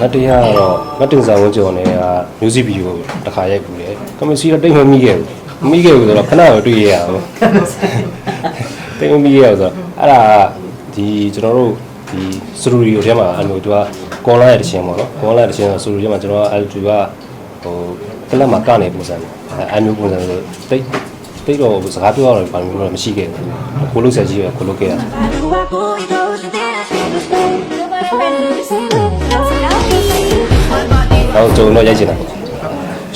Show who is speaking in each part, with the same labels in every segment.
Speaker 1: မတ်တရားကတော့မတ်တင်စာဝန်းကျော်နဲ့ကမျိုးစစ်ဗီဒီယိုတစ်ခါရိုက်ပူတယ်ကမစီတော့တိတ်မမိခဲ့ဘူးမမိခဲ့ဘူးဆိုတော့ခဏတော့တွေ့ရရအောင်တိတ်မမိခဲ့ဘူးဆိုတော့အဲ့ဒါဒီကျွန်တော်တို့ဒီစတူဒီယိုထဲမှာအဲ့လိုသူကကွန်လိုင်းရဲ့တခြင်းပေါ့နော်ကွန်လိုင်းရဲ့တခြင်းဆိုစတူဒီယိုထဲမှာကျွန်တော်အဲ့ဒီကဟိုကလပ်မှာကနေပုံစံအဲ့မျိုးပုံစံဆိုတိတ်တိတ်တော့စကားပြောရတော့ဘာမျိုးတော့မရှိခဲ့ဘူးကိုလို့ဆက်ကြီးပဲကိုလို့ခဲ့ရတော့ ကျွန်တော်ရိုက်ချင်တာ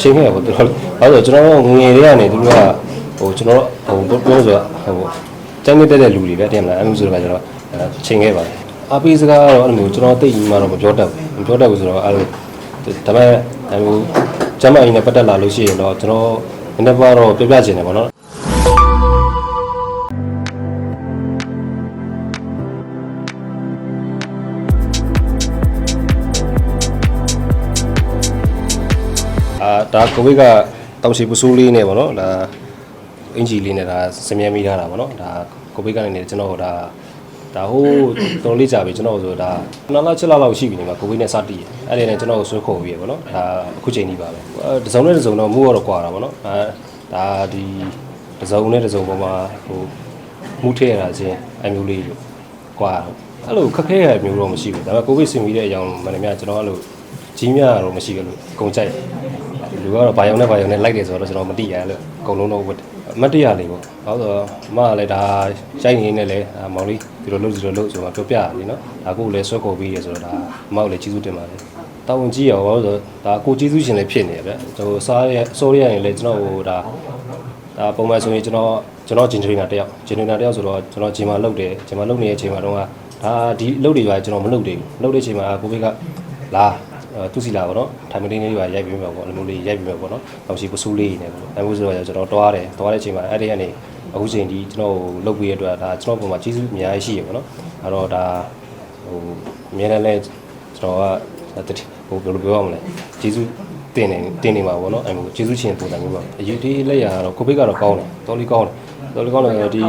Speaker 1: ရှင်းခဲ့ပေါ့သူတို့ဘာလို့ကျွန်တော်ငွေတွေကနေသူတို့ကဟိုကျွန်တော်ဟိုပြောဆိုတာဟိုကျန်းနေတဲ့လူတွေပဲတင်မလားအဲ့လိုဆိုတော့ကျွန်တော်ချိန်ခဲ့ပါတယ်အပိစကားကတော့အဲ့လိုမျိုးကျွန်တော်တိတ်ကြီးမှတော့မပြောတတ်ဘူးမပြောတတ်ဘူးဆိုတော့အဲ့လိုဒါပေမဲ့အဲ့လိုကျမအင်းနဲ့ပတ်သက်လာလို့ရှိရင်တော့ကျွန်တော်နည်းနည်းပါတော့ပြပြချင်တယ်ပေါ့နော် အာဒါကိုဝိတ်ကတောင်ရှိပစိုးလေးနဲ့ဗောနော်ဒါအင်ဂျီလေးနဲ့ဒါစမြဲမိထားတာဗောနော်ဒါကိုဝိတ်ကနေကျွန်တော်ဒါဒါဟိုးတော်လေးကြာပြီကျွန်တော်ဆိုဒါနာလာချက်လောက်လောက်ရှိပြီနေမှာကိုဝိတ်နဲ့စတည်ရအဲ့ဒီနဲ့ကျွန်တော်ကိုဆွဲခေါ်ပြီးရဗောနော်ဒါအခုချိန်ကြီးပါပဲအဲတစ်စုံနဲ့တစ်စုံတော့မူကတော့ကွာတာဗောနော်အဲဒါဒီတစ်စုံနဲ့တစ်စုံပေါ်မှာဟိုမူထည့်ရတာချင်းအမျိုးလေးလို့ကွာအဲ့လိုခက်ခဲရမျိုးတော့မရှိဘူးဒါပေမဲ့ကိုဝိတ်ဆင်ပြီးတဲ့အကြောင်းမှန်တယ်များကျွန်တော်အဲ့လိုကြီးများတော့မရှိဘူးလို့အကုန်ကြိုက် လူကတော့ဘာယုံနဲ့ဘာယုံနဲ့လိုက်တယ်ဆိုတော့ကျွန်တော်မသိရလို့အကုန်လုံးတော့ဝတ်အမတ်တရလေးပေါ့။ဘာလို့ဆိုတော့အမကလည်းဒါရိုက်နေနေလဲအာမောင်လေးဒီလိုလုပ်ဒီလိုလုပ်ဆိုတော့ပြောပြရတယ်နော်။ဒါကိုလည်းဆွဲခေါ်ပြီးရဆိုတော့ဒါအမကလည်းကျေးဇူးတင်ပါတယ်။တောင်းဝန်ကြီးရောဘာလို့ဆိုတော့ဒါကိုကျေးဇူးရှင်လည်းဖြစ်နေရဗျ။ဟိုစားရဆိုရရင်လည်းကျွန်တော်ဟိုဒါဒါပုံမှန်ဆိုရင်ကျွန်တော်ကျွန်တော်ဂျင်ထရီနာတယောက်ဂျင်ထရီနာတယောက်ဆိုတော့ကျွန်တော်ဂျင်မာလုပ်တယ်ဂျင်မာလုပ်နေတဲ့အချိန်မှာတော့ဒါဒီလုပ်တွေပါကျွန်တော်မလုပ်သေးဘူးလုပ်တဲ့အချိန်မှာကိုဘေးကလာအဲ သူစီလာပေါ့နော်ထိုင်မင်းလေးတွေပါရိုက်ပြီးမှာပေါ့အဲ့လိုမျိုးလေးရိုက်ပြီးမှာပေါ့နော်အောင်ရှိပစူးလေးနေပေါ့အဲမျိုးဆိုတော့ကျွန်တော်တွားတယ်တွားတဲ့အချိန်မှာအဲ့ဒီကနေအခုချိန်ဒီကျွန်တော်လုပ်ပြီးရတဲ့အတွက်ဒါကျွန်တော်ပုံမှာကျေးဇူးအများကြီးရှိရပေါ့နော်အဲ့တော့ဒါဟိုအများနဲ့လဲကျွန်တော်ကတတိဟိုဘယ်လိုပြောရမလဲကျေးဇူးတင်နေတင်နေမှာပေါ့နော်အဲ့လိုကျေးဇူးရှင်ပုံစံမျိုးပေါ့အယူဒီလက်ရကတော့ကိုဘိတ်ကတော့ကောင်းတယ်တော်လေးကောင်းတယ်တော်လေးကောင်းတယ်ဒီ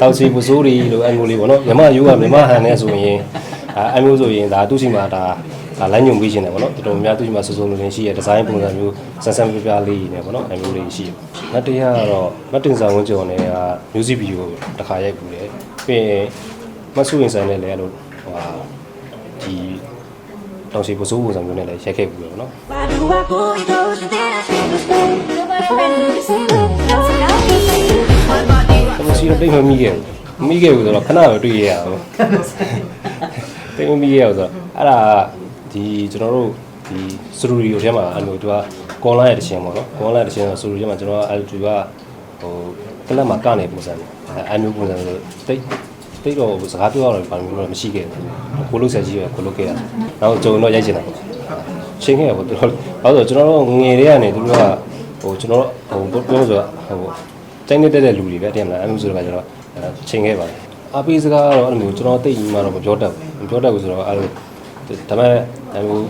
Speaker 1: တောက်စီပစိုးရီလို့အဲ့လိုလေးပေါ့နော်မြမယူကမြမဟန်နဲ့ဆိုရင် အဲအဲ့မျိုးဆိုရင်ဒါသူ့စီမှာဒါဒါလိုင်းညုံပေးခြင်းတယ်ဗောနော်တော်တော်များများသူ့မှာစိုးစိုးလုံးလုံးရှိရဒီဇိုင်းပုံစံမျိုးဆန်းဆန်းပြပြလေးနေဗောနော်အဲမျိုးလေးရှိတယ်မတ်တရားကတော့မတ်တင်စာဝန်းကျော်နဲ့ကမျိုးစစ်ဗီဒီယိုတစ်ခါရိုက်ပူတယ်ပြီးရင်မတ်ဆူရင်ဆိုင်နဲ့လည်းအဲ့လိုဟိုဟာဒီတောင်စီပစိုးပုံစံမျိုးနဲ့လည်းရိုက်ခဲ့ပူတယ်ဗောနော်မစီတော့တိတ်မမိခဲ့ဘူးမမိခဲ့ဘူးဆိုတော့ခဏတော့တွေ့ရရအောင် တိတ်မမိခဲ့ဘူးဆိုတော့အဲ့ဒါဒီကျွန်တော်တို့ဒီစတူဒီယိုထဲမှာအဲ့လိုသူကကွန်လိုင်းရဲ့တခြင်းပေါ့နော်ကွန်လိုင်းရဲ့တခြင်းဆိုစတူဒီယိုထဲမှာကျွန်တော်အဲ့ဒီကဟိုကလပ်မှာကနေပုံစံအဲ့မျိုးပုံစံဆိုတိတ်တိတ်တော့စကားပြောရတော့ဘာမျိုးတော့မရှိခဲ့ဘူးကိုလို့ဆက်ကြီးပဲကိုလို့ခဲ့ရနောက်ကြုံတော့ရိုက်ချင်တာချင်းခဲ့ရပေါ့သူတို့ဘာလို့ကျွန်တော်တို့ငငယ်လေးကနေသူတို့ကဟိုကျွန်တော်ဟိုပြောဆိုတာဟိုတိုင်းနေတဲ့တဲ့လူတွေပဲတင်မလားအဲ့လိုဆိုတော့ကျွန်တော်ချိန်ခဲ့ပါတယ် အပိစကားကတော့အဲ့လိုကျွန်တော်တိတ်ကြီးမှတော့မပြောတတ်ဘူးမပြောတတ်ဘူးဆိုတော့အဲ့လိုဒါပေမဲ့အဲ့လို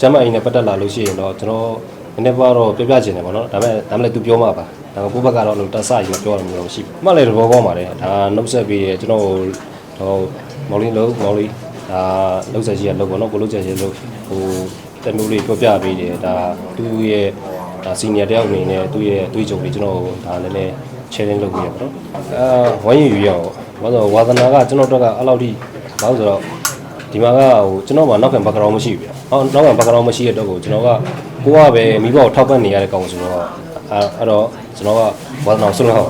Speaker 1: ကျမအင်းနဲ့ပတ်သက်လာလို့ရှိရင်တော့ကျွန်တော်နည်းနည်းပါတော့ပြပြချင်တယ်ပေါ့နော်ဒါပေမဲ့ဒါမှလည်းသူပြောမှာပါဒါပေမဲ့ကိုယ့်ဘက်ကတော့လို့တဆယူပြောရမျိုးတော့မရှိဘူးအမှလည်းသဘောကောင်းပါတယ်ဒါနှုတ်ဆက်ပြီးရကျွန်တော်ဟိုမော်လင်းလုံးမော်လီဒါလှုပ်ဆက်ရှိရလှုပ်ပေါ့နော်ကိုလှုပ်ဆက်ရှိလှုပ်ဟိုတမျိုးလေးပြောပြပေးတယ်ဒါသူ့ရဲ့ဒါစီနီယာတယောက်အနေနဲ့သူ့ရဲ့တွေးကြုံလေးကျွန်တော်ဒါလည်းလည်း challenge လုပ်ပြီးရပါတော့အာဝိုင်းရယူရအောင် ဘာလို့ဝါသနာကကျွန်တော်တို့ကအဲ့လောက်ထိဘာလို့ဆိုတော့ဒီမှာကဟိုကျွန်တော်မှနောက်ခံ background မရှိဘူးဗျဟောနောက်ခံ background မရှိတဲ့တော့ကိုကျွန်တော်ကကိုကပဲမိဘကိုထောက်ပံ့နေရတဲ့ကောင်ဆိုတော့အဲ့အဲ့တော့ကျွန်တော်ကဝါသနာဆွလို့ဟော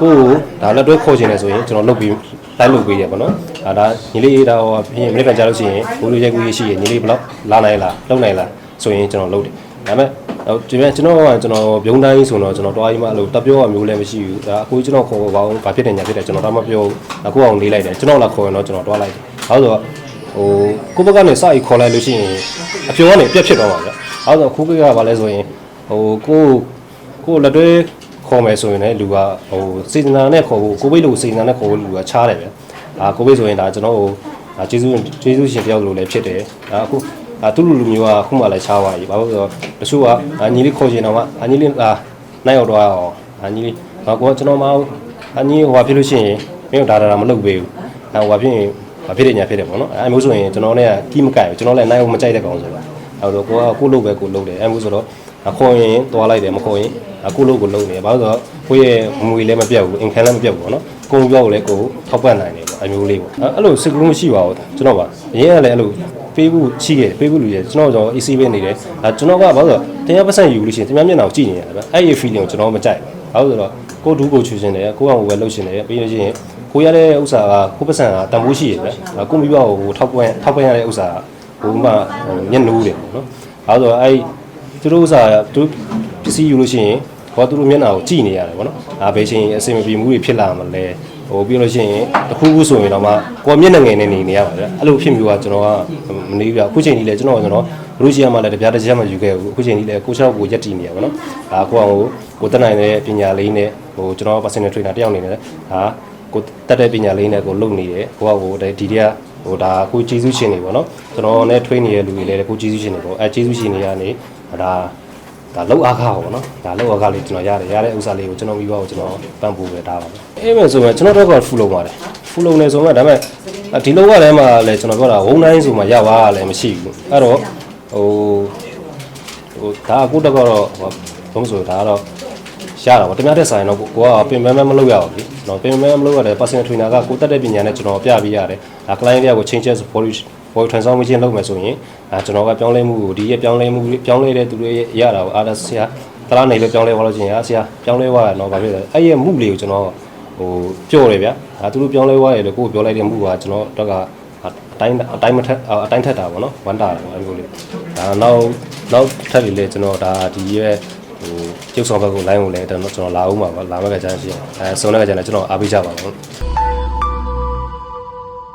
Speaker 1: ကိုဒါလက်တွဲခေါ်ချင်တယ်ဆိုရင်ကျွန်တော်လုပ်ပြီးလိုက်လုပ်ပေးရပါတော့ဒါဒါညီလေးဒါဟိုပြင်မိနစ်ခန့်ကြာလို့ရှိရင်ဘိုးလူရိုက်ကူရေးရှိရင်ညီလေးဘယ်လောက်လာနိုင်လားလုပ်နိုင်လားဆိုရင်ကျွန်တော်လုပ်တယ်ဒါပေမဲ့ ဟိုဒီမဲ့ကျွန်တော်ကကျွန်တော်ဘုံတိုင်းဆိုတော့ကျွန်တော်တွားကြီးမှအဲ့လိုတက်ပြောရမျိုးလည်းမရှိဘူးဒါအကိုကျွန်တော်ခေါ်ပါအောင်ဘာဖြစ်တယ်ညာဖြစ်တယ်ကျွန်တော်တော့မပြောဘူးအခုအောင်လေးလိုက်တယ်ကျွန်တော်လာခေါ်ရင်တော့ကျွန်တော်တွားလိုက်တယ်ဘာလို့ဆိုတော့ဟိုကိုဘက်ကနေစရီခေါ်လိုက်လို့ရှိရင်အပြောကနေပြက်ဖြစ်သွားပါဗျဘာလို့ဆိုခုကကဘာလဲဆိုရင်ဟိုကိုကိုလက်တွဲခေါ်မယ်ဆိုရင်လည်းလူကဟိုစေတနာနဲ့ခေါ်ဖို့ကိုဘိတ်လို့စေတနာနဲ့ခေါ်ဖို့လူကချားတယ်ဗျအာကိုဘိတ်ဆိုရင်ဒါကျွန်တော်ဟိုဒါကျေးဇူးကျေးဇူးရှင်တယောက်လိုလည်းဖြစ်တယ်ဒါအခု အာသူ့လူလူမျိုးကခုမှလည်းချားသွားပြီဘာလို့လဲဆိုတော့တချို့ကအညီလေးခေါ်ချင်တော့မှအညီလေးအာနိုင်ရောက်တော့အောင်အညီလေးဟောကိုကကျွန်တော်မအောင်အညီဟိုဟာဖြစ်လို့ရှိရင်မင်းတို့ဒါဒါမလုပ်ပေးဘူးအဲဟိုဟာဖြစ်ရင်ဟဖြစ်တယ်ညာဖြစ်တယ်ပေါ့နော်အဲမျိုးဆိုရင်ကျွန်တော်နဲ့ကကြီးမကြိုက်ဘူးကျွန်တော်လည်းနိုင်အောင်မကြိုက်တဲ့ကောင်ဆိုတာအဲတော့ကိုကကိုလို့ပဲကိုလို့တယ်အဲမျိုးဆိုတော့ခေါ်ရင်သွားလိုက်တယ်မခေါ်ရင်ကိုလို့ကိုလုံးနေဘာလို့ဆိုတော့ကိုရဲ့ငွေလည်းမပြတ်ဘူးအင်ခံလည်းမပြတ်ဘူးပေါ့နော်ကိုပြောလည်းကိုထောက်ပံ့နိုင်တယ်ပေါ့အဲမျိုးလေးပေါ့အဲ့လိုစစ်ကူးမရှိပါဘူးကျွန်တော်ပါအရင်ကလည်းအဲ့လို ပေးဖို့ရှိခဲ့ပေးဖို့လူရဲ့ကျွန်တော်ကျွန်တော် AC ပဲနေတယ်အဲကျွန်တော်ကဘာလို့ဆိုတော့တရားပတ်စံယူလို့ရှိရင်တရားမျက်နှာကိုကြည့်နေရတယ်ဗျအဲ့ဒီ feeling ကိုကျွန်တော်မကြိုက်ဘူးဘာလို့ဆိုတော့ကိုဒူးကိုချူရှင်တယ်ကိုကဟိုပဲလှုပ်ရှင်တယ်ပြီးလို့ရှိရင်ကိုရတဲ့ဥစ္စာကကိုပတ်စံကတန်ဖိုးရှိရပဲကိုမိဘကိုဟိုထောက်ပံ့ထောက်ပံ့ရတဲ့ဥစ္စာဟိုမှညက်နိုးတယ်ပေါ့နော်ဘာလို့ဆိုတော့အဲ့သူတို့ဥစ္စာသူပစ္စည်းယူလို့ရှိရင်ဘောသူတို့မျက်နှာကိုကြည့်နေရတယ်ပေါ့နော်ဒါပဲချင်းအစင်မပြေမှုတွေဖြစ်လာမလဲ ဟိုပြီးလို့ရှိရင်တခုခုဆိုရင်တော့မှကိုမျက်နှာငယ်နဲ့နေနေရပါဗျအဲ့လိုဖြစ်မျိုးကကျွန်တော်ကမနေဘူးဗျအခုချိန်ကြီးလဲကျွန်တော်ကကျွန်တော်လူရှိရမှလည်းတပြားတစ်ချက်မှယူခဲ့ဘူးအခုချိန်ကြီးလဲကိုချောက်ကိုရက်တည်နေရပါတော့ဒါကိုအောင်ကိုကိုတက်နိုင်တဲ့ပညာလေးနဲ့ဟိုကျွန်တော် personal trainer တယောက်အနေနဲ့ဒါကိုတက်တဲ့ပညာလေးနဲ့ကိုလုပ်နေတယ်ကိုကကိုဒီတည်းဟိုဒါကိုကျေးဇူးရှင်နေပေါ့နော်ကျွန်တော်နဲ့ train နေတဲ့လူတွေလည်းကိုကျေးဇူးရှင်နေပေါ့အဲကျေးဇူးရှင်တွေကနေဒါ ဒါလောက်အားခါပေါ့နော်ဒါလောက်အားခါလေးကျွန်တော်ရတယ်ရတဲ့ဥစ္စာလေးကိုကျွန်တော်မိဘကိုကျွန်တော်ပံ့ပိုးပေးတာပါပဲအေးမယ်ဆိုရင်ကျွန်တော်တော့ကဖူလုံးပါတယ်ဖူလုံးနေဆိုမှဒါပေမဲ့ဒီလောကထဲမှာလည်းကျွန်တော်ပြောတာဝုန်းတိုင်းဆိုမှရပါလည်းမရှိဘူးအဲ့တော့ဟိုဟိုဒါအခုတော့ကတော့ဟိုဘုံဆိုဒါကတော့ရတာပေါ့တမန်တဲ့ဆိုင်တော့ကိုကပင်ပန်းမမလုပ်ရဘူးလေကျွန်တော်ပင်ပန်းမလုပ်ရတယ် personal trainer ကကိုတက်တဲ့ပညာနဲ့ကျွန်တော်ပြပေးရတယ်ဒါ client တွေက ကို changes body body transformation လုပ်မယ်ဆိုရင်အဲကျွန်တော်ကပြောင်းလဲမှုကိုဒီရဲ့ပြောင်းလဲမှုပြောင်းလဲတဲ့သူတွေရတာကိုအားဆရာတလားနေလို့ပြောင်းလဲသွားလို့ချင်းအားဆရာပြောင်းလဲသွားတယ်တော့ဗာဖြစ်တယ်အဲ့ရဲ့မှုလေးကိုကျွန်တော်ဟိုပြော့တယ်ဗျာဒါသူတို့ပြောင်းလဲသွားတယ်လို့ကိုပြောလိုက်တဲ့မှုကကျွန်တော်တော့ကအတိုင်းအတိုင်းမထက်အတိုင်းထက်တာပေါ့နော်ဝမ်းတာတယ်အဲ့လိုလေးဒါနောက်နောက်ထပ်လေးလေကျွန်တော်ဒါဒီရဲ့ဟိုကျုပ်ဆောင်ဘက်ကို line ကိုလည်းကျွန်တော်ကျွန်တော်လာအောင်ပါပါလာမဲ့ကကြမ်းရှိအဲစုံတဲ့ကကြမ်းလည်းကျွန်တော်အားပေးကြပါတော့